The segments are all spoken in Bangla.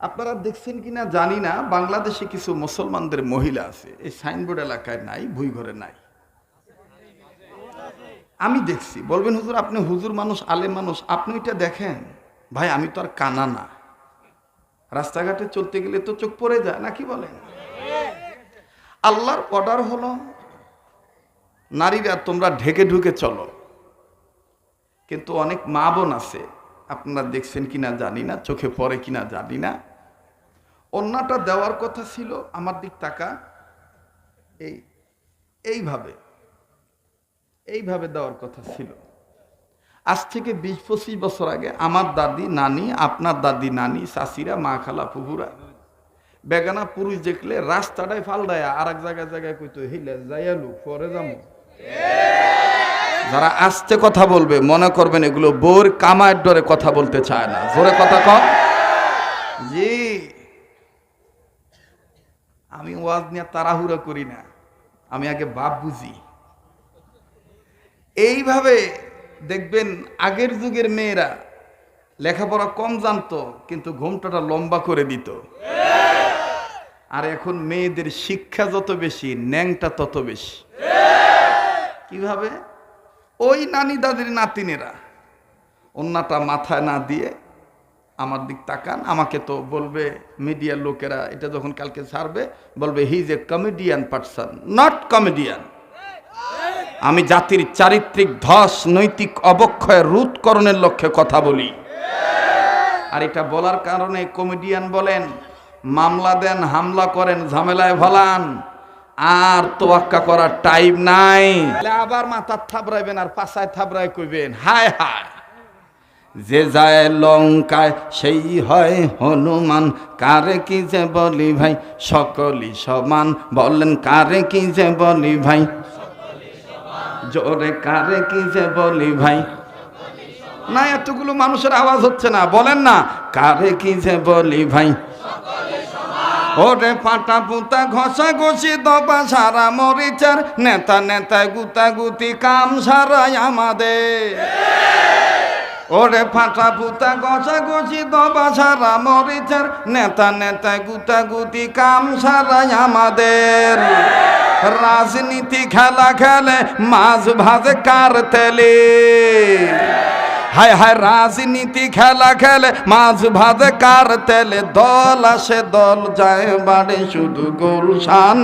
আপনারা দেখছেন কিনা জানি না, বাংলাদেশে কিছু মুসলমানদের মহিলা আছে। এই সাইনবোর্ড এলাকায় নাই, ভুই ভুইঘরে নাই। আমি দেখছি, বলবেন, হুজুর, আপনি হুজুর মানুষ, আলেম মানুষ, আপনি এটা দেখেন? ভাই, আমি তো আর কানা না। রাস্তাঘাটে চলতে গেলে তো চোখ পড়ে যায় নাকি বলেন? আল্লাহর অর্ডার হলো, নারীরা, তোমরা ঢেকে ঢুকে চলো। কিন্তু অনেক মা বোন আছে আপনারা দেখছেন কিনা জানি না, চোখে পড়ে কিনা জানি না। অন্যটা দেওয়ার কথা ছিল, আমার দিক টাকা, এই, এইভাবে এইভাবে দেওয়ার কথা ছিল। আজ থেকে বিশ পঁচিশ বছর আগে আমার দাদি, নানি, আপনার দাদি, নানি, চাষিরা, মা, খালা, ফুফুরা, বেগানা পুরুষ দেখলে রাস্তাটাই ফাল দেয় আর এক জায়গায় জায়গায় কইতো হিলে যাইয়ালু পরে যাব যারা আস্তে কথা বলবে, মনে করবেন এগুলো বোর কামায়ের ডরে কথা বলতে চায় না। জোরে কথা কম জি। আমি ওয়াজ নিয়ে তাড়াহুড়া করি না। আমি আগে বাপ বুঝি। এইভাবে দেখবেন আগের যুগের মেয়েরা লেখাপড়া কম জানতো, কিন্তু ঘুমটাটা লম্বা করে দিত। আর এখন মেয়েদের শিক্ষা যত বেশি, ন্যাংটা তত বেশি। কীভাবে? ওই নানি দাদির নাতিনেরা। অন্যটা মাথায় না দিয়ে আমার দিক তাকান, আমাকে তো বলবে মিডিয়ার লোকেরা এটা যখন কালকে ছাড়বে, বলবে he is a comedian person not comedian আমি জাতির চারিত্রিক ধস, নৈতিক অবক্ষয় রোধকরণের লক্ষ্যে কথা বলি। আর এটা বলার কারণে কমেডিয়ান বলেন, মামলা দেন, হামলা করেন, ঝামেলায় ভলান। আর তোয়াক্কা করার টাইম নাই। আবার মাথার থাবড়াইবেন আর পাশায় থাবড়াই কইবেন হায় হায়। যে যায় লঙ্কায় সেই হয় হনুমান। কারে কি যে বলি ভাই সকলই সমান। বলেন কারে কি যে বলি ভাই? জোরে কারে কি যে বলি ভাই? না এতগুলো মানুষের আওয়াজ হচ্ছে না বলেন না। কারে কি যে বলি ভাই? ওরে পাটা পুতা ঘষা ঘষি দবা সারা মরিচার নেতা নেতা গুতা গুতি কাম সারাই আমাদের। ওরে ফাটা পুতা ঘষা ঘষি দবা সারা মরিচার নেতা নেতা গুতা গুতি কাম সারাই আমাদের। রাজনীতি খেলা খেলে মাছ ভাজে কার তেলে? হায় হায় রাজনীতি খেলা খেলে মাছ ভাজে কার তেলে দল আসে, দল যায় বাড়ে শুধু গুলশান।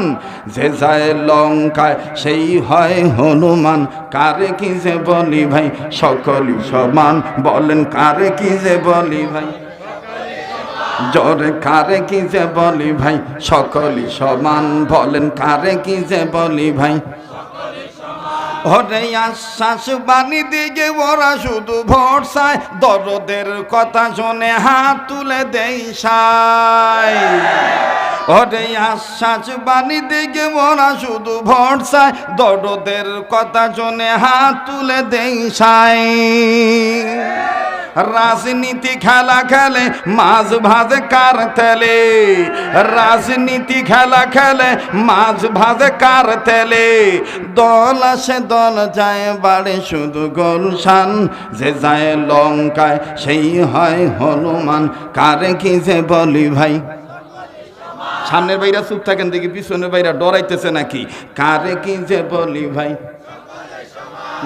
যে যায় লঙ্কায়, সেই হয় হনুমান। কারে কি যে বলি ভাই, সকলই সমান। বলেন কারে কি যে বলি ভাই? জোরে কারে কি যে বলি ভাই, সকলই সমান। বলেন কারে কি যে বলি ভাই? ওরে আশ্বাস বাণী দিকে ওরা শুধু ভরসায় দরদের কথা শুনে হাত তুলে দেই সাই। ওরে আশ্বাস বাণী দিকে ওরা শুধু ভরসায় দরদের কথা শুনে হাত তুলে দেই সাই। রাজনীতি খেলা খেলে, মাছ ভাজে কার তেলে রাজনীতি খেলা খেলে, মাছ ভাজে কার তেলে দল আসে, দল যায়, বাড়ে শুধু গোলশান। যে যায় লঙ্কায়, সেই হয় হনুমান। কারে কি যে বলি ভাই? সামনের বাইরা চুপ থাকেন দেখি, পিছনের বাইরা ডরাইতেছে নাকি? কারে কি যে বলি ভাই?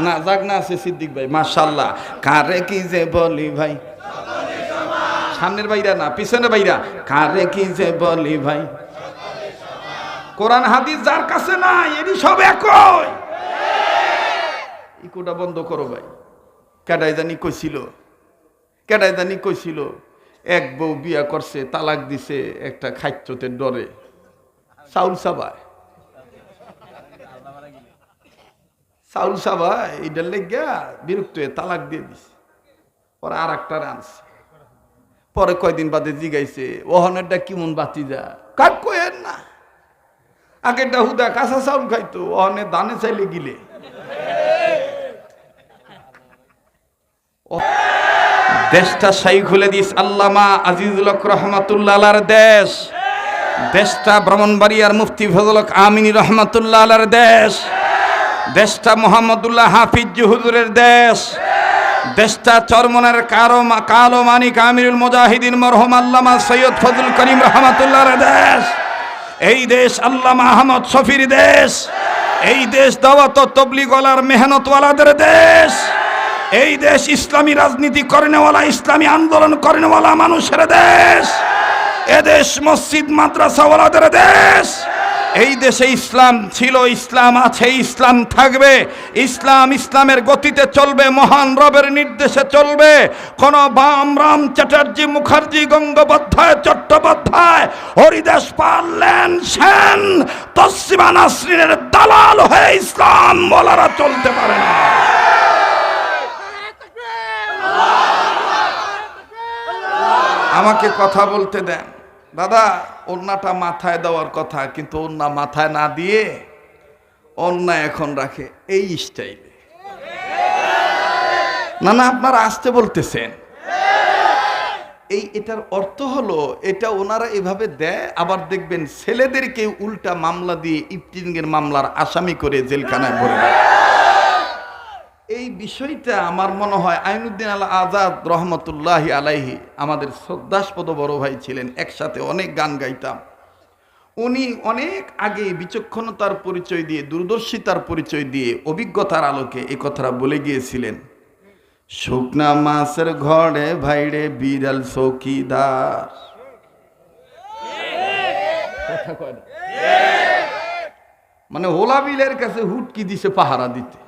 না, যাক না, আছে সিদ্দিক ভাই মাশাল্লাহ কারে কি যে বলি ভাই? সামনের বাইরা না পিছনের বাইরা কারে কি যে বলি ভাই? কোরআন, হাদিস যার কাছে নাই, এরই সব একই। ইকোটা বন্ধ করো ভাই। কেডাই জানি কইছিল? কেডাই জানি কইছিল? এক বউ বিয়া করছে, তালাক দিছে, একটা খাইত্যতে ডরে। চাউল সাবায় চাউল সাবা এইটার লেগা বিরক্ত হয়ে তালাক দিয়ে দিছে। পরে আর একটা আনছে। পরে কয়দিন বাদে জিগাইছে ওহনেরটা কেমন বাতি যা? কাক কয়েন না। আগেরটা হুদা কাঁচা চাউল খাইতো, ওহনে দানে চাইলে গিলে। দেশটা সাই খুলে দিস আল্লামা আজিজুল রহমাতুল্লাহ দেশ। দেশটা ব্রাহ্মণবাড়িয়ার মুফতি ফজল হক আমিনী রহমাতুল্লাহ দেশ। দেশটা মোহাম্মদুল্লাহ হাফিজ হুজুরের দেশ। দেশটা চরমনের কারও কালো মানিক আমিরুল মুজাহিদিন মরহম আল্লামা সৈয়দ ফজল করিম রহমাতুল্লাহর দেশ। এই দেশ আল্লামা আহমদ শফির দেশ। এই দেশ দাওয়াত তবলিগলার মেহনতওয়ালাদের দেশ। এই দেশ ইসলামী রাজনীতি করেনেওয়ালা, ইসলামী আন্দোলন করেনেওয়ালা মানুষের দেশ। এদেশ মসজিদ, মাদ্রাসাওয়ালাদের দেশ। এই দেশে ইসলাম ছিল, ইসলাম আছে, ইসলাম থাকবে। ইসলাম ইসলামের গতিতে চলবে, মহান রবের নির্দেশে চলবে। কোন বাম রাম চ্যাটার্জি মুখার্জি, গঙ্গোপাধ্যায়, চট্টোপাধ্যায়, হরিদাস পাল, লেন সেন, তসিমা নাসরিনের দালাল হয়ে ইসলাম বলারা চলতে পারে না। আমাকে কথা বলতে দেন। দাদা ওন্নাটা মাথায় দেওয়ার কথা, কিন্তু ওন্না মাথায় না দিয়ে অন্যা এখন রাখে এই স্টাইলে না না, আপনারা আসতে বলতেছেন এই এটার অর্থ হলো, এটা ওনারা এভাবে দেয়, আবার দেখবেন ছেলেদেরকে উল্টা মামলা দিয়ে ইফটিংয়ের মামলার আসামি করে জেলখানায় ভরে দেয়। এই বিষয়টা আমার মনে হয় আইনুদ্দিন আল আজাদ রহমতুল্লাহ আলাইহি আমাদের শ্রদ্ধাস্পদ বড় ভাই ছিলেন, একসাথে অনেক গান গাইতাম। উনি অনেক আগে বিচক্ষণতার পরিচয় দিয়ে, দূরদর্শিতার পরিচয় দিয়ে অভিজ্ঞতার আলোকে এই কথাটা বলে গিয়েছিলেন। শুকনা মাছের ঘরে ভাইরে বিড়াল চৌকিদার। কথা মানে হোলা বিলের কাছে হুটকি দিছে পাহারা দিতে।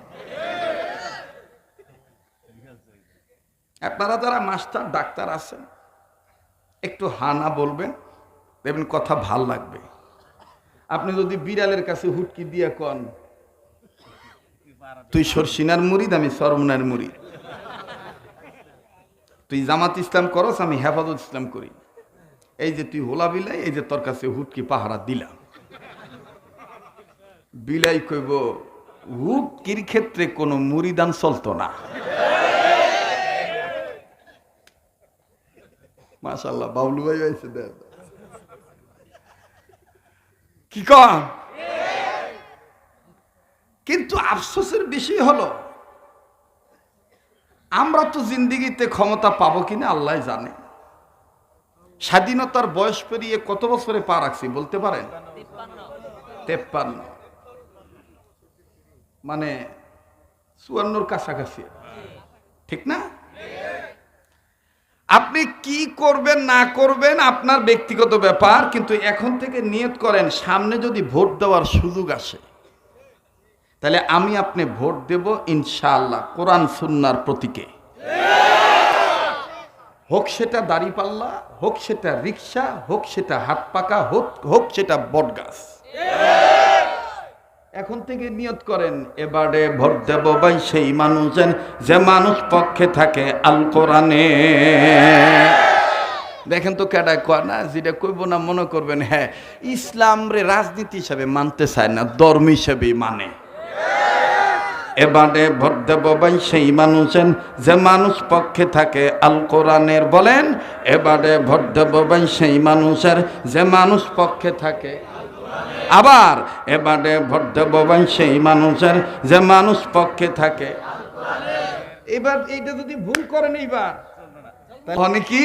আপনারা যারা মাস্টার, ডাক্তার আছেন একটু হানা বলবেন, দেখবেন কথা ভালো লাগবে। আপনি যদি বিড়ালের কাছে হুটকি দিয়ে কন, তুই সরসিনার মুরিদ, আমি সরমনার মুরিদ। তুই জামাত ইসলাম করস, আমি হেফাজত ইসলাম করি। এই যে তুই হোলা বিলাই, এই যে তোর কাছে হুটকি পাহারা দিলাম। বিলাই কইব, হুটকির ক্ষেত্রে কোনো মুরিদান চলতো না। মাশাল্লাহ বাবলু ভাই হয়েছে কি কন? কিন্তু আফসোসের বিষয় হলো, আমরা তো জিন্দিগিতে ক্ষমতা পাবো কিনা আল্লাহ জানে। স্বাধীনতার বয়স পেরিয়ে কত বছরে পা রাখছি বলতে পারেন? তেপ্পান্ন। মানে চুয়ান্নর কাছাকাছি। ঠিক না? আপনি কি করবেন, না করবেন, আপনার ব্যক্তিগত ব্যাপার, কিন্তু এখন থেকে নিয়ত করেন, সামনে যদি ভোট দেওয়ার সুযোগ আসে, তাহলে আমি আপনি ভোট দেব ইনশাআল্লাহ, কোরআন সুন্নার প্রতীকে। হোক সেটা দাড়িপাল্লা, হোক সেটা রিক্সা, হোক সেটা হাত পাকা হোক হোক সেটা বটগাছ। এখন থেকে নিয়ত করেন, এবারে ভোট দেব ভাই সেই মানুষের যে মানুষ পক্ষে থাকে আল কোরআনে দেখেন তো কেডা কয়, না, যেটা কইব না মনে করবেন হ্যাঁ ইসলাম রে রাজনীতি হিসাবে মানতে চায় না, ধর্ম হিসাবেই মানে। এবারে ভোট দেব ভাই সেই মানুষের যে মানুষ পক্ষে থাকে আল কোরআনের বলেন, এবারে ভোট দেব ভাই সেই মানুষের, যে মানুষ পক্ষে থাকে আবার এবারে দেব সেই মানুষের, যে মানুষ পক্ষে থাকে। এবার এইটা যদি ভুল করেন এইবার, তাহলে কি?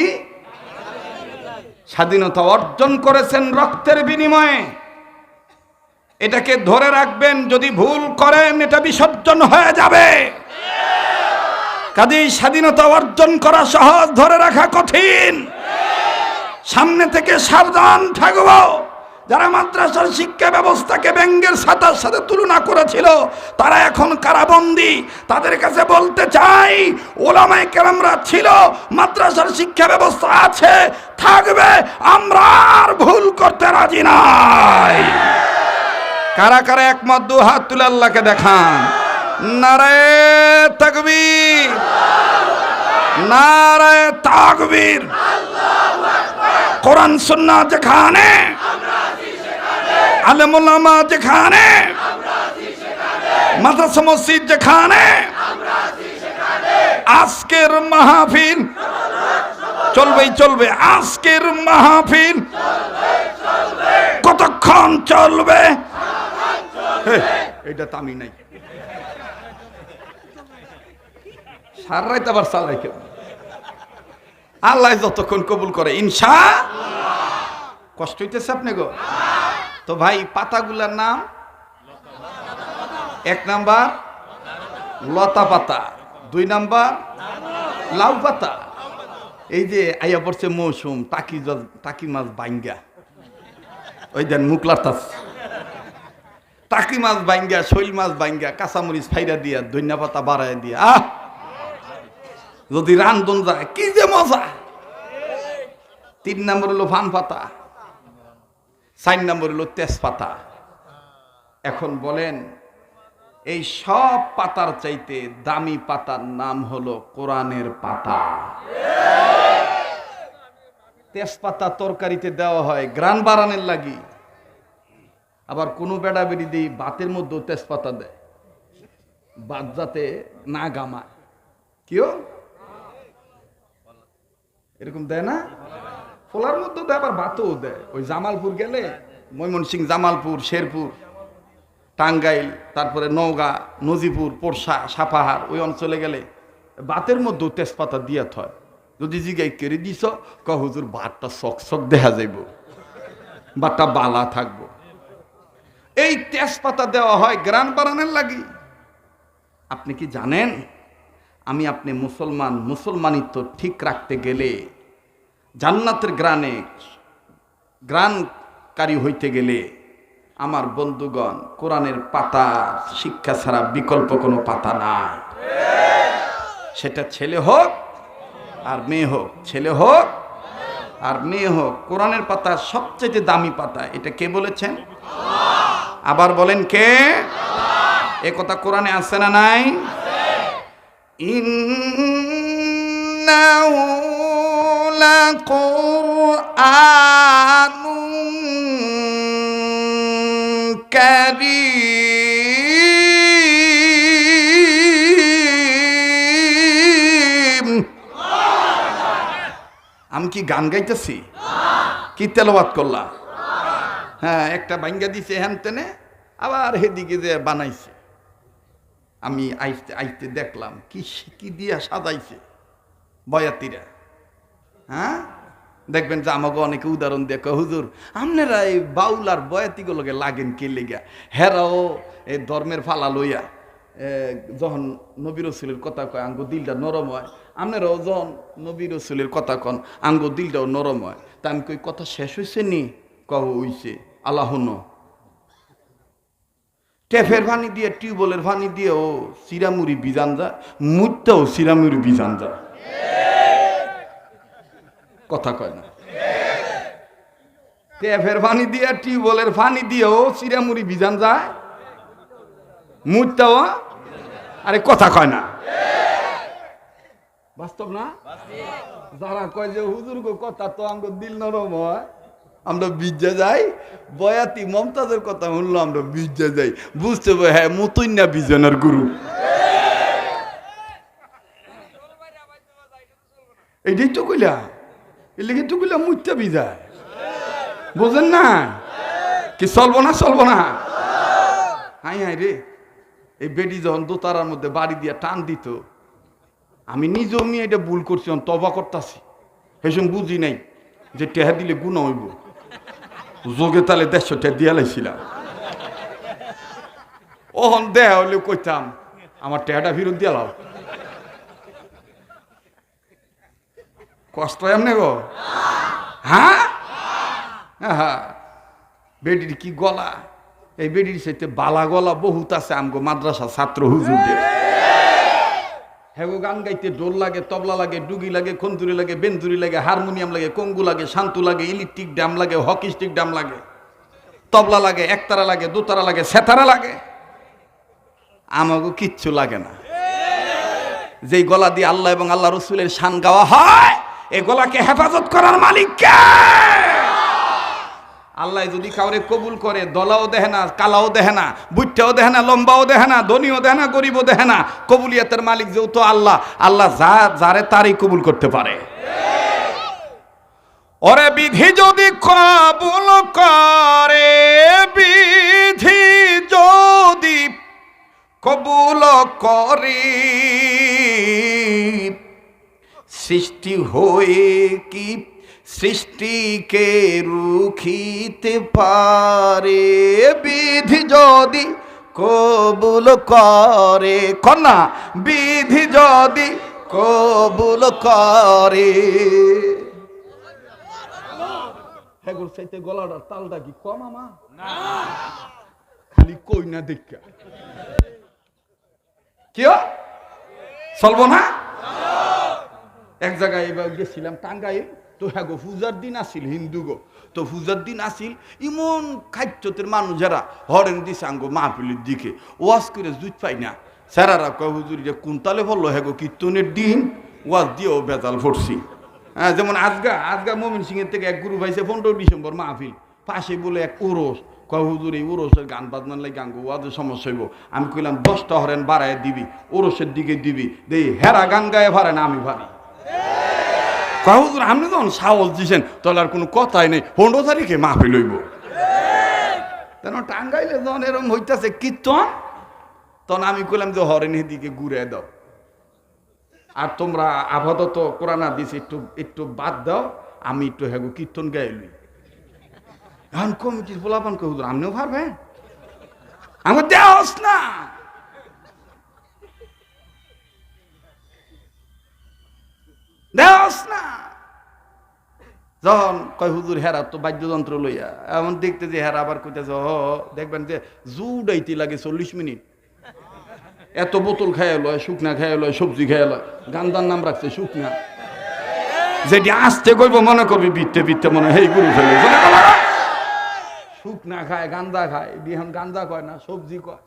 স্বাধীনতা অর্জন করেছেন রক্তের বিনিময়ে। এটাকে ধরে রাখবেন, যদি ভুল করেন এটা বিসর্জন হয়ে যাবে। কাজেই স্বাধীনতা অর্জন করা সহজ, ধরে রাখা কঠিন। সামনে থেকে সাবধান থাকব। যারা মাদ্রাসার শিক্ষা ব্যবস্থাকে ব্যঙ্গের সাতার সাথে তুলনা করেছিল, তারা এখন কারাবন্দি। তাদের কাছে বলতে চাই, ওলামায় কেরামরা ছিল, মাদ্রাসার শিক্ষা ব্যবস্থা আছে, থাকবে, আমরা আর ভুল করতে রাজি নাই। কারা কারা একমত, দু হাত তুলে আল্লাহকে দেখান। নারায় তাকবীর। নারায় তাকবীর। কোরআন, সুন্নাহ যেখানে আলেমুল্লামা যেখানে, মাদ্রাসা মসজিদ যেখানে, আজকের মাহফিল চলবেই চলবে, আজকের মাহফিল কতক্ষণ চলবে? এটা তো আমি নাই। সার রাইতে আবার চালাই কেন আল্লাহ যতক্ষণ কবুল করে, ইনশা কষ্ট হইতেছে আপনি গো? তো ভাই, পাতাগুলার নাম? এক নাম্বার, লতা পাতা। দুই নাম্বার, লাউ পাতা। এই যে আইয়া পড়ছে মৌসুম, টাকি টাকি মাছ বাইঙ্গা। ওই দেন মুখ লাটাস টাকি মাছ বাইঙ্গা, শৈল মাছ বাইঙ্গা, কাঁচামরিচ ফাইরা দিয়া ধনিয়া পাতা বাড়ায় দিয়া। আহ! যদি রান্ধন যায়, কি যে মজা! তিন নম্বর হলো ফান পাতা। চার নম্বর হলো তেজপাতা। এখন বলেন, এই সব পাতার চাইতে দামি পাতার নাম হলো কোরআনের পাতা। তেজপাতা তরকারিতে দেওয়া হয় গ্রান বাড়ানোর লাগি। আবার কোনো বেড়া বেড়ি দিয়ে বাতের মধ্যেও তেজপাতা দেয়। বাত যাতে না গামায়। কেউ এরকম দেয় না? ফোলার মধ্যে দেয় আবার ভাতও দেয়। ওই জামালপুর গেলে ময়মনসিং, জামালপুর, শেরপুর, টাঙ্গাইল, তারপরে নওগাঁ, নজিপুর, পোরশা, সাপাহার, ওই অঞ্চলে গেলে বাতের মধ্যেও তেজপাতা দিয়া থয়। যদি জিগাই কেড়ে দিছ ক হুজুর চক চক দেখা যাইব। ভাতটা বালা থাকব। এই তেজপাতা দেওয়া হয় গ্রান বাড়ানোর লাগি। আপনি কি জানেন? আমি আপনি মুসলমান, মুসলমানিত্ব ঠিক রাখতে গেলে জান্নাতের গ্রানে গ্রানকারী হইতে গেলে আমার বন্ধুগণ, কোরআনের পাতা, শিক্ষা ছাড়া বিকল্প কোনো পাতা নাই। সেটা ছেলে হোক আর মেয়ে হোক, ছেলে হোক আর মেয়ে হোক, কোরআনের পাতা সবচেয়ে দামি পাতা, এটা কে বলেছেন? আবার বলেন কে? এ কথা কোরআনে আছে না নাই? ইন্নাহু لقرآن كريم আমি কি গান গাইতেছি কি তেলাওয়াত করলাম হ্যাঁ একটা ভাঙ্গা দিছে হ্যান তেনে আবার হেদিকে যে বানাইছে আমি আইতে আইতে দেখলাম কি কি দিয়া সাজাইছে বয়াতিরা হ্যাঁ? দেখবেন যে আমাকে অনেকে উদাহরণ দিয়ে কয়, হুজুর আপনারা এই বাউল আর বয়াতিগুলোকে লাগেন কে লেগা? হেরাও এই ধর্মের ফালা লইয়া যখন নবী রসুলের কথা কয় আঙ্গো দিলটা নরম হয়। আপনারাও যখন নবী রসুলের কথা কন আঙ্গো দিলটাও নরম হয়। তা আমি কই কথা শেষ হয়েছে নি? কহ হইছে। আল্লাহ নো ট্যাপের পানি দিয়ে টিউবওয়েলের পানি দিয়ে ও সিরামুড়ি বিজান যা মুটটাও সিরামুড়ি বিজান যা কথা কয় না। ট্যাপের পানি দিয়ে, টিউবওয়েলের পানি দিয়ে ও সিরামুড়ি বিজান যায়। মুটটাও আরে কথা কয় না। বাস্তব না? যারা কয় যে, হুজুর গো, কথা তো আমাকে দিল নরম হয়। আমরা বিজ্জা যাই। বয়াতি মমতাজের কথা শুনলো, আমরা বিজ্জা যাই। বুঝতে পারি হ্যাঁ মতই না বিজনের গুরু। এইটাই তো কইলা। এর লেগে তো কইলা মুইটা বিজায় বোঝেন না? কি চলবো না চলবো না? হাই হাই রে, এই বেডি যখন দোতারার মধ্যে বাড়ি দিয়া টান দিত, আমি নিজেও আমি এটা ভুল করছি তবা করতাছি। সেসব বুঝি নাই যে টেহা দিলে গুণ হইব। যোগে তালে দেড়শো টেহা দিয়া লাইছিলাম। ওহন দেহ হলে কইতাম, আমার টেহাটা ফিরত দিয়া লাও। কষ্ট এমনি গো? হ্যাঁ? বেডির কি গলা? এই বেডির সাথে বালা গলা বহুত আছে আমগো মাদ্রাসা ছাত্র হুজুরদের। হেগো গান গাইতে ডোল লাগে, তবলা লাগে, ডুগি লাগে, খন্দুরি লাগে, বেন্দুরি লাগে, হারমোনিয়াম লাগে, কঙ্গু লাগে, শান্তু লাগে ইলেকট্রিক ড্যাম লাগে, হকি স্টিক ড্যাম লাগে, তবলা লাগে, একতারা লাগে, দুতারা লাগে, সেতারা লাগে। আমাকে কিচ্ছু লাগে না। যেই গলা দিয়ে আল্লাহ এবং আল্লাহ রসুলের শান গাওয়া হয় এই গলাকে হেফাজত করার মালিক কে? আল্লাহ যদি কাউরে কবুল করে, দলাও দেহে না, কালাও দেহে না বুটটাও দেহে না, লম্বাও দেহে না, ধনীও দেহে না, গরিবও দেহে না, কবুলিয়াতের মালিক যেহেতু আল্লাহ আল্লাহ যা, যারে তারই কবুল করতে পারে। ওরে বিধি যদি কবুল করে, বিধি যদি কবুল করে সৃষ্টি হয়ে কি? সৃষ্টিকে রুখিতে পারে বিধি যদি কবুল করে। কন্যা বিধি যদি কবুল করে। হ্যাঁ চাইতে গলাটার তালটা কি কম আমা খালি কই না দেখা। কেউ চলবো না? এক জায়গায় এবার গেছিলাম টাঙ্গাই তো হ্যাঁ গো, পূজার দিন আসিল, হিন্দু গো। তো পূজার দিন আসিল, ইমন খাদ্যতের মানুষ যারা, হরেন দিছে আঙ্গো মাহফিলের দিকে, ওয়াজ করে জুত পাই না। স্যারারা কয়, হুজুর যে কুন্তালে বলল হ্যাঁ গো, কীর্তনের দিন ওয়াজ দিয়েও বেতাল ফটছি হ্যাঁ যেমন আজগা আজগা মমিন সিংয়ের থেকে এক গুরু ভাইছে পনেরো ডিসেম্বর মাহফিল, পাশে বলে এক ওরস, কয়, হুজুর, এই ওরসের গান বাজনার লাগে গান ওয়াদের সমস্যা হইব। আমি কইলাম, দশটা হরেন বাড়ায় দিবি, ওরসের দিকে দিবি, দেই হেরা গান গায়ে পারে না, আমি ভাবি কয়, হুজুর, আপনি যখন সাহস দিছেন, তাহলে আর কোনো কথাই নেই। পনেরো তারিখে মাহফিল হইব। কেন টাঙ্গাইলে যখন এরকম হইতাছে কীর্তন, তখন আমি কইলাম যে হরেনের দিকে ঘুরে দাও। আর তোমরা আপাতত কোরআন দিস একটু একটু বাদ দাও, আমি একটু হ্যাগো কীর্তন গাইলি এখন কমিটির বলাপান কে হুজুর, আপনিও পারবেন? আমার দেওয়াস না। দেওয়াস না। যখন কয়, হুজুর, হেরা তো বাদ্যযন্ত্র লইয়া। এমন দেখতে যে হেরা আবার কইতেছে হ দেখবেন যে জুডাইতে লাগে চল্লিশ মিনিট। এত বোতল খাইয়া লয়, শুকনা খাইয়া লয়, সবজি খাইয়া লয়। গান্দার নাম রাখছে শুকনা। যেটি আসতে কইব, মনে করবি বিত্তে বিত্তে মনে হেই গুরু ফেলে শুকনা খায় গান্দা খায়। বিহান গান্দা কয় না, সবজি কয়।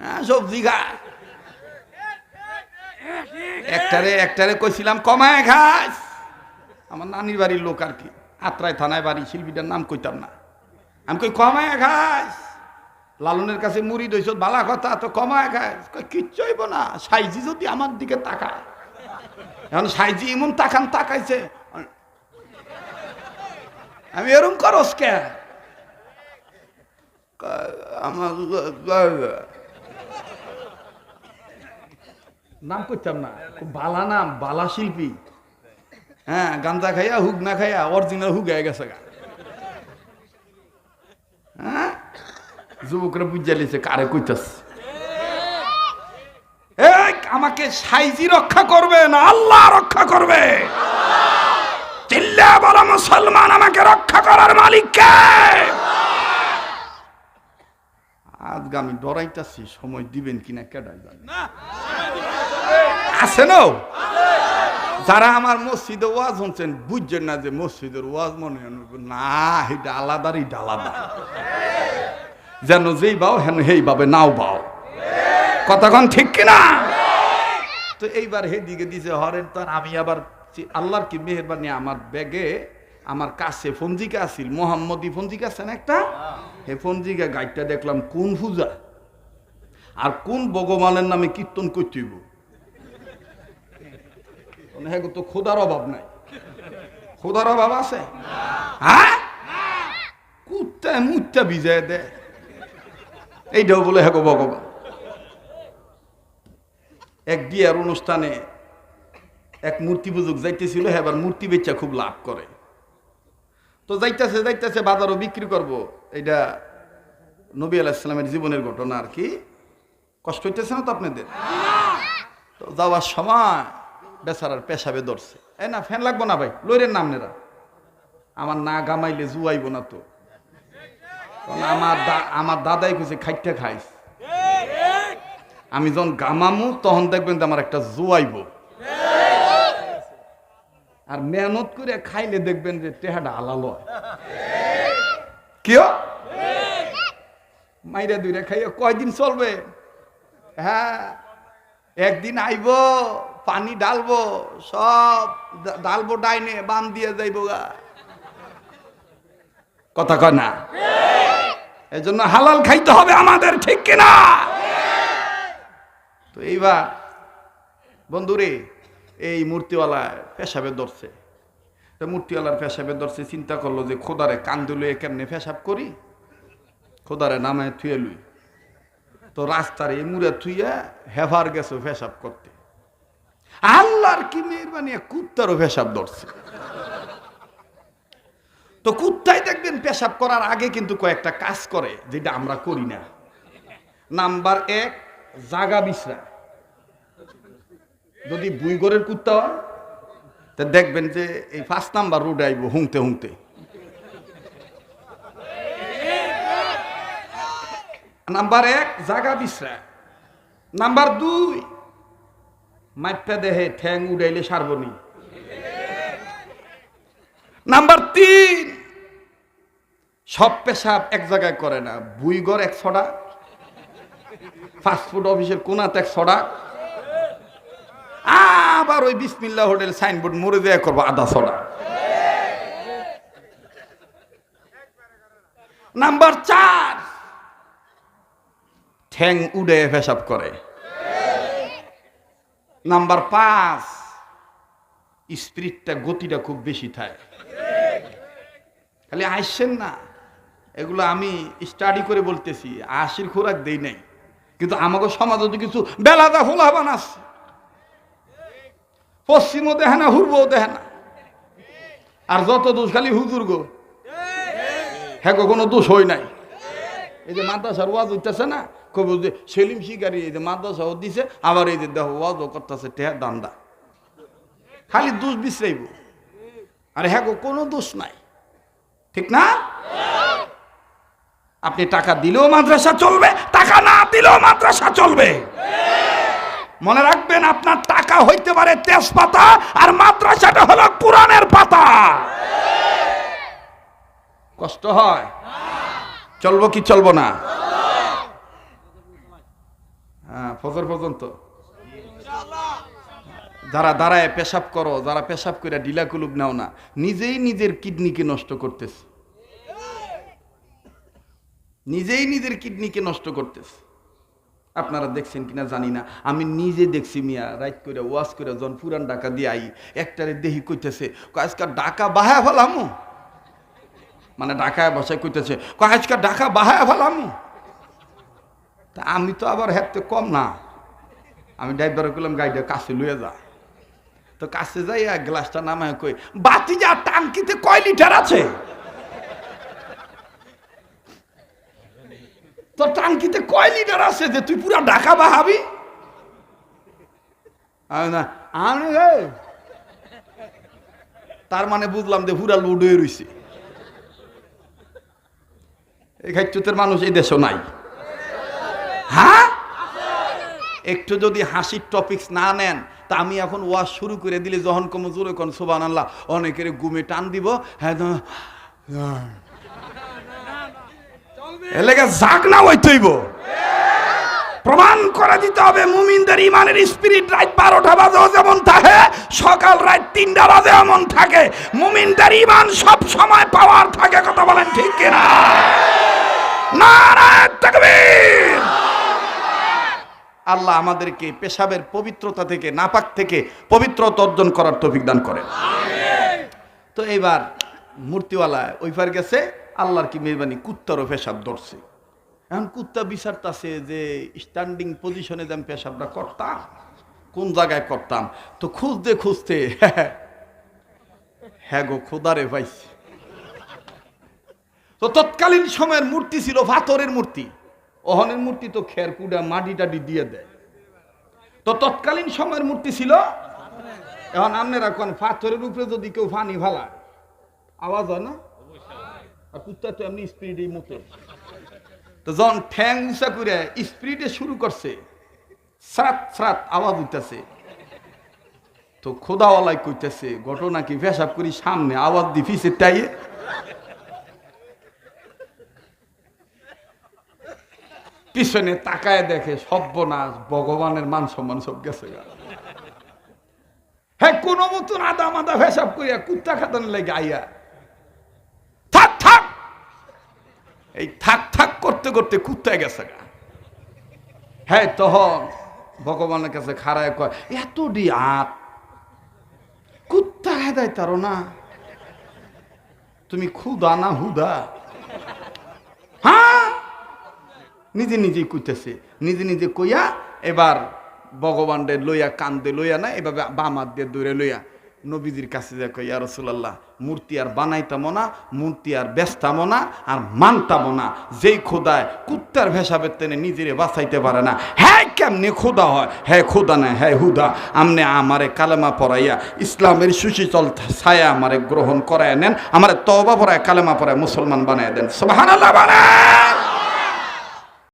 হ্যাঁ সবজি খায়। একটারে একটারে কইছিলাম, কমায় খাস। আমার নানির বাড়ির লোক আর কি। আত্রায় থানায় বাড়ি, শিল্পীটার নাম কইতাম না। আমি কই, কমায় খাস? লালনের কাছে মুড়ি দইছ, বালা কথা, তো কমায় খাস। কই, কিচ্ছু হইব না, সাইজি যদি আমার দিকে তাকায়। এখন সাইজি এমন তাকান, তাকাইছে। আমি এরম করস কে আমার নাম করতাম না। বালা নাম বালা শিল্পী। হ্যাঁ গান্দা খাইয়া হুক না খাইয়া অরিজিনাল হুক হয়ে গেছে গা। হ্যাঁ? যুবকরা বুঝা লিছে কারে কইতাস আমাকে সাইজি রক্ষা করবে না আল্লাহ রক্ষা করবে? চিল্লা বলো মুসলমান আমাকে রক্ষা করার মালিক কে? আজকে আমি ডরাইতাছি সময় দিবেন কিনা কেডাই জানি। আছে না? যারা আমার মসজিদে ওয়াজ শুনছেন, বুঝছেন না যে মসজিদের ওয়াজ মনে না এটা আলাদা এটা আলাদা। যেন যেই বাও, হেন হেই ভাবে নাও বাও। কতক্ষণ ঠিক কিনা? তো এইবার হে দিকে দিছে হরেন তার, আমি আবার আল্লাহর কি মেহরবানি, আমার ব্যাগে, আমার কাছে ফঞ্জিকা আছিল, মোহাম্মদী ফঞ্জিকা আছে না একটা? হে ফঞ্জিকা গাইডটা দেখলাম, কোন পূজা? আর কোন ভগবানের নামে কীর্তন করতেইব হ্যাঁ তো খোদার অভাব নাই। খোদার অভাব আছে? হ্যাঁ? কুত্তা মুত্তা ভিজায় দে এইটাও বলে হ্যাঁ ভগবান। এক বিয়ার অনুষ্ঠানে এক মূর্তি পুজোক যাইতেছিল হ্যাঁ এবার মূর্তি বেচা খুব লাভ করে। তো যাইতেছে যাইতেছে বাজারও বিক্রি করব। এটা নবী আলাইসালামের জীবনের ঘটনা আর কি। কষ্ট হইতেছে না তো আপনাদের? তো যাওয়ার সময় বেচারার পেশাবে ধরছে। এ না, ফ্যান লাগবো না ভাই লইরের নাম নেরা আমার না গামাইলে জুয়াইব না তো। আমার আমার দাদাই কইছে খাইতে খাইস। আমি যখন গামামু, তখন দেখবেন যে আমার একটা জুয়াইব। আর মেহনত করে খাইলে দেখবেন যে টেহাটা আলাল কিয়? মাইরা দুইরা খাইয়া কয়দিন চলবে? হ্যাঁ একদিন আইব। পানি ডালবো সব ডালবো ডাইনে, বাম দিয়ে যাইব গা। কথা কয় না? এই জন্য হালাল খাইতে হবে আমাদের, ঠিক কিনা? তো এইবার, বন্ধুরে, এই মূর্তিওয়ালা পেশাবে ধরছে। মূর্তিওয়ালার পেশাবে ধরছে, চিন্তা করল যে খোদারে কান্দুলে কেমনে পেশাব করি? খোদারে নামে থুয়ে লুই। তো রাস্তার এই মুড়ে থুইয়া হেভার গেছে পেশাব করতে। আল্লাহর কি মেহরবানি? কুত্তারও পেশাব ধরছে। তো কুত্তাই দেখবেন পেশাব করার আগে কিন্তু কয়েকটা কাজ করে, যেটা আমরা করি না। নাম্বার এক, জাগা বিশ্রা। যদি বুইগরের কুত্তা হয়, তা দেখবেন যে এই ফার্স্ট নাম্বার রোডে আইব হুংতে হুংতে। নাম্বার এক, জাগা বিশ্রা। নাম্বার দুই মাইপা দেহে ঠ্যাং উড়াইলে সারবনি নাম্বার তিন, সব পেশাব এক জায়গায় করে না। বুইগর এক ছড়া, ফাস্টফুড অফিসের কোনাতে এক ছড়া। আবার ওই বিসমিল্লা হোটেল সাইনবোর্ড মরে দেয়া করব আধা ছড়া। নাম্বার চার, ঠ্যাং উড়ে পেশাব করে। নাম্বার পাঁচ স্পিরিটটা গতিটা খুব বেশি থাকে। খালি আসছেন না। এগুলো আমি স্টাডি করে বলতেছি, আশির খোরাক দেই নাই। কিন্তু আমাকে সমাজে কিছু বেলাদা ফোলা বানাচ্ছে পশ্চিমও দেখে না হুরবও দেখে না। আর যত দোষ খালি হুজুর গো হ্যাঁ কোনো দোষ হই নাই। এই যে মাদ্রাসার ওয়াজ হইতেছে না কবি সেলিম শিকারি, এই যে মাদ্রাসা দিছে, আবার এই যে দেহ ওয়াজও করতেছে টেহা দান্দা। খালি দোষ বিশ্রাইব। আর হ্যাঁ কোনো দোষ নাই। ঠিক না? আপনি টাকা দিলেও মাদ্রাসা চলবে, টাকা না দিলেও মাদ্রাসা চলবে। মনে রাখবেন, আপনার টাকা হইতে পারে তেজপাতা, আর মাদ্রাসাটা হলো কোরআনের পাতা। কষ্ট হয়? চলবো কি চলবো না? হ্যাঁ ফজর পর্যন্ত। যারা দাঁড়ায়, পেশাব করো, যারা পেশাব করে ডিলা কুলুব নাও না, নিজেই নিজের কিডনিকে নষ্ট করতেছে। নিজেই নিজের কিডনিকে নষ্ট করতেছে। আপনারা দেখছেন কিনা জানি না। আমি নিজে দেখছি মিয়া রাইট করে ওয়াশ করে যখন পুরান ডাকা দিয়ে আই, একটারে দেহি কইতেছে আজকাল ডাকা বাহা ফেলামু? মানে ডাকায় বসায় কইতেছে, কয় আজকাল ডাকা বাহায় ফেলামু। তা আমি তো আবার হেঁটতে কম না। আমি ড্রাইভার করলাম গাড়িটা কাছে লুয়ে যা। তো কাছে যাই আর গ্লাসটা নামায় কই, বাতি যা, টাঙ্কিতে কয় লিটার আছে? তো টাঙ্কিতে কয় লিটার আছে যে তুই পুরা ঢাকা বাহাবি? না, আমি তার মানে বুঝলাম যে পুরা লোড হয়ে রইছে। এই খাইচুতের মানুষ এই দেশও নাই। হ্যাঁ? একটু যদি হাসির টপিকস না নেন, তা আমি এখন ওয়াজ শুরু করে দিলে যখন কম জোরে কোন সোবান আল্লাহ অনেকের গুমে টান দিব হ্যাঁ এলাকা জাগ না হইতইব প্রমাণ করে দিতে হবে, মুমিনদের ইমানের স্পিরিট রাত বারোটা বাজেও যেমন থাকে, সকাল রাত তিনটা বাজে এমন থাকে। মুমিনদের ইমান সব সময় পাওয়ার থাকে, কথা বলেন ঠিক কিনা? আল্লাহ আমাদেরকে পেশাবের পবিত্রতা থেকে নাপাক থেকে পবিত্রতা অর্জন করার তৌফিক দান করেন। তো এইবার মূর্তিওয়ালা ওইবার গেছে আল্লাহর কি মেহরবানি কুত্তারও পেশাব ধরছে। এখন কুত্তা বিচারতাছে যে স্ট্যান্ডিং পজিশনে যে আমি পেশাবটা করতাম কোন জায়গায় করতাম তো খুঁজতে খুঁজতে হ্যাঁ গো খোদারে পাইছি। তো তৎকালীন সময়ের মূর্তি ছিল পাথরের মূর্তি। অহনের মূর্তি তো খের কুড়া, মাটি টাটি দিয়ে দেয়। তো তৎকালীন সময়ের মূর্তি ছিল? এখন আপনারা কোন পাথরের উপরে যদি কেউ ফানি ফালা আওয়াজ হয় না? আর কুত্তা তো এমনি স্পিরিটেই মতো তো যখন ঠ্যাং উঁচা করে স্পিরিটে শুরু করছে। স্রাত স্রাত আওয়াজ উঠতেছে। তো খোদাওয়ালাই কইতেছে, ঘটনা কি পেশাব করি সামনে, আওয়াজ দি ফিসে টাইয়ে। পিছনে তাকায় দেখে সব্যনাশ ভগবানের মান সম্মান সব গেছে। হ্যাঁ কোনো মতন আদা মাদা পেশাব করিয়া কুত্তা খাতান লেগে আইয়া, থাক থাক! এই থাক থাক করতে করতে কুত্তায় গেছে গা। হ্যাঁ তখন ভগবানের কাছে খাড়ায় কয়, এত ডি আপ কুত্তা হেদায় তারো না। তুমি খুদা না হুদা হ্যাঁ নিজে নিজেই কইতেছে, নিজে নিজে কইয়া এবার ভগবানরে লইয়া, কান্দে লইয়া না, এভাবে বামাত দিয়ে দূরে লইয়া নবীজির কাছে যা কই ইয়া রাসূলুল্লাহ, মূর্তি আর বানাইতামো না, মূর্তি আর ব্যস্তামো না, আর মানতামো না। যেই খোদায় কুত্তার ভেসাবের তেনে নিজেরে বাঁচাইতে পারে না। হ্যাঁ কেমনি খোদা হয়? হ্যাঁ খোদা না হ্যাঁ হুদা। আমনে আমারে কালেমা পড়াইয়া, ইসলামের সুশীতল ছায়া আমারে গ্রহণ করায় নেন, আমারে তবা পড়ায় কালেমা পড়ায় মুসলমান বানায় দেন। সুবহানাল্লাহ বানায়